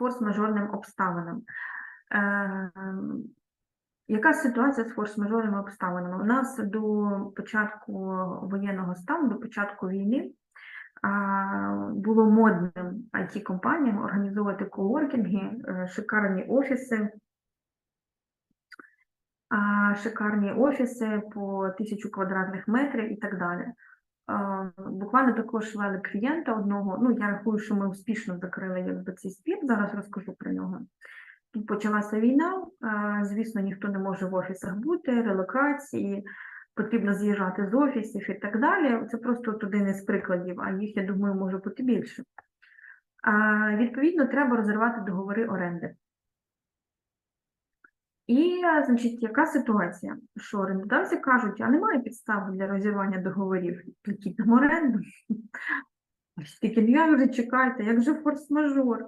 форс-мажорним обставинам. Е, яка ситуація з форс-мажорними обставинами? У нас до початку воєнного стану, до початку війни, було модним IT-компаніям організовувати коворкінги, е, шикарні офіси, шикарні офіси по тисячу квадратних метрів і так далі. Буквально також вели клієнта одного. Ну, я рахую, що ми успішно закрили якби цей спір. Зараз розкажу про нього. Тут почалася війна. Звісно, ніхто не може в офісах бути, релокації, потрібно з'їжджати з офісів і так далі. Це просто один із прикладів, а їх, я думаю, може бути більше. Відповідно, треба розірвати договори оренди. І, значить, яка ситуація? Що орендодавці кажуть, а немає підстав для розірвання договорів, платіть нам оренду. Такі, ну як вже чекайте, як же форс-мажор? Е,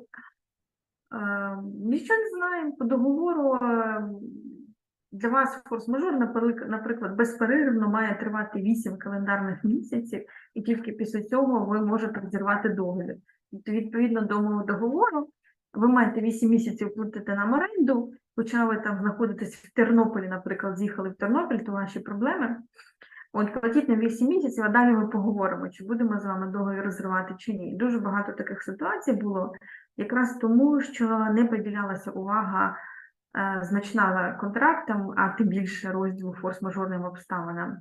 Нічого не знаємо по договору. е, Для вас форс-мажор, наприклад, безперервно має тривати 8 календарних місяців, і тільки після цього ви можете розірвати договір. Відповідно до мого договору, ви маєте 8 місяців платити нам оренду, хоча ви там знаходитесь в Тернополі, наприклад, з'їхали в Тернопіль, то ваші проблеми. От платіть на 8 місяців, а далі ми поговоримо, чи будемо з вами договір розривати чи ні. Дуже багато таких ситуацій було, якраз тому, що не приділялася увага е, значна контрактам, а тим більше розділу форс-мажорним обставинам.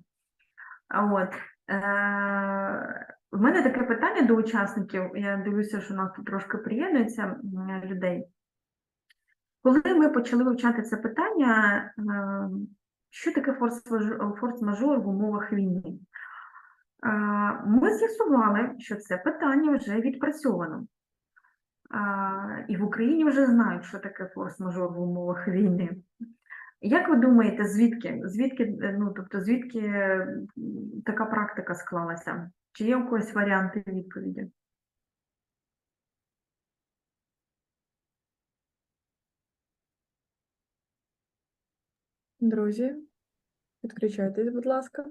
От, е, в мене таке питання до учасників. Я дивлюся, що у нас тут трошки приєднується людей. Коли ми почали вивчати це питання, е, що таке форс-мажор в умовах війни? Е, Ми з'ясували, що це питання вже відпрацьовано. І в Україні вже знають, що таке форс-мажор в умовах війни. Як ви думаєте, звідки? Звідки, е, ну, тобто, звідки така практика склалася? Чи є у когось варіанти відповіді? Друзі, підключайтесь, будь ласка.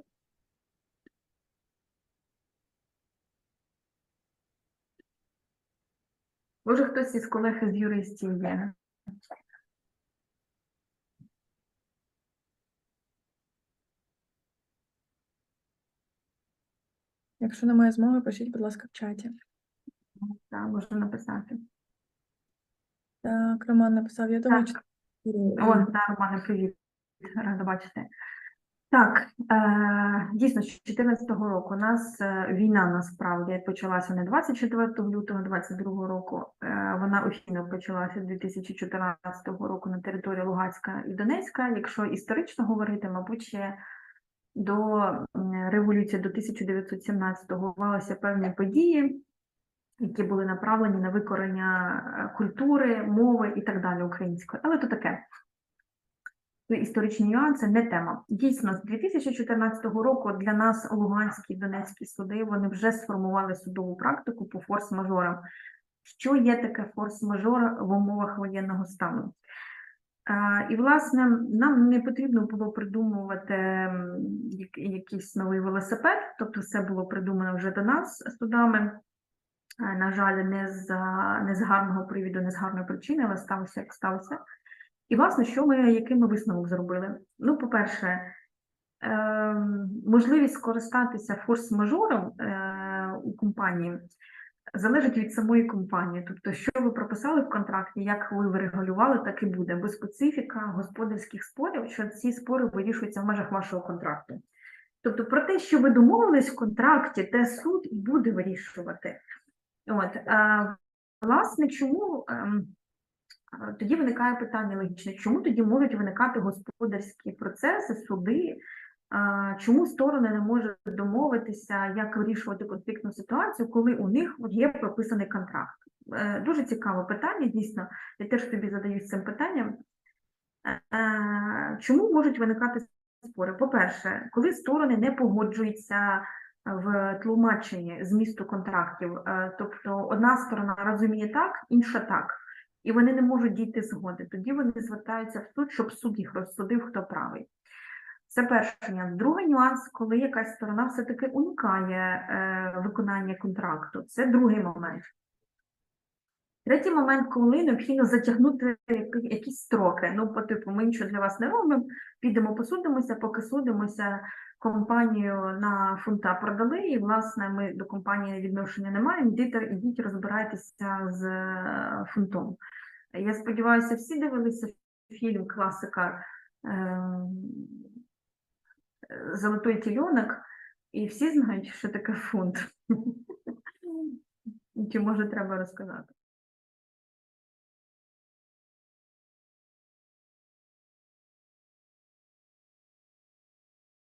Може, хтось із колег із юристів є? Якщо немає змоги, пишіть, будь ласка, в чаті. Так, можна написати. Так, Роман написав, я думаю, Так. що О, да, Романе, привіт. Рада бачити. Так, е, дійсно, з 2014 року у нас е, війна насправді почалася не 24 лютого 22 року, е, вона офіційно почалася 2014 року на території Луганська і Донецька. Якщо історично говорити, мабуть, ще до революції до 1917-го відбувалися певні події, які були направлені на викорення культури, мови і так далі української. Але то таке. Історичні нюанси не тема. Дійсно, з 2014 року для нас Луганські і Донецькі суди вони вже сформували судову практику по форс-мажорам. Що є таке форс-мажор в умовах воєнного стану? І, власне, нам не потрібно було придумувати якийсь новий велосипед, тобто все було придумано вже до нас судами. На жаль, не з, не з гарного привіду, не з гарної причини, але сталося, як сталося. І, власне, що ми, який ми висновок зробили? Ну, по-перше, ем, можливість скористатися форс-мажором е, у компанії залежить від самої компанії. Тобто, що ви прописали в контракті, як ви врегулювали, так і буде. Бо специфіка господарських спорів, що ці спори вирішуються в межах вашого контракту. Тобто, про те, що ви домовились в контракті, те суд і буде вирішувати. От, е, власне, чому ем, тоді виникає питання логічне, чому тоді можуть виникати господарські процеси, суди, чому сторони не можуть домовитися, як вирішувати конфліктну ситуацію, коли у них є прописаний контракт? Е, Дуже цікаве питання, дійсно, я теж собі задаюсь цим питанням. Е, Чому можуть виникати спори? По-перше, коли сторони не погоджуються в тлумаченні змісту контрактів, е, тобто одна сторона розуміє так, інша так, і вони не можуть дійти згоди, тоді вони звертаються в суд, щоб суд їх розсудив, хто правий. Це перший нюанс. Другий нюанс, коли якась сторона все-таки уникає е, виконання контракту. Це другий момент. Третій момент, коли необхідно затягнути якісь строки. Ну, по типу, ми нічого для вас не робимо, підемо посудимося, поки судимося, компанію на фунта продали, і, власне, ми до компанії відношення не маємо, ідіть, ідіть розбирайтеся з е, фунтом. Я сподіваюся, всі дивилися фільм класика е, тільонок, і всі знають, що таке фунт. Чи може треба розказати?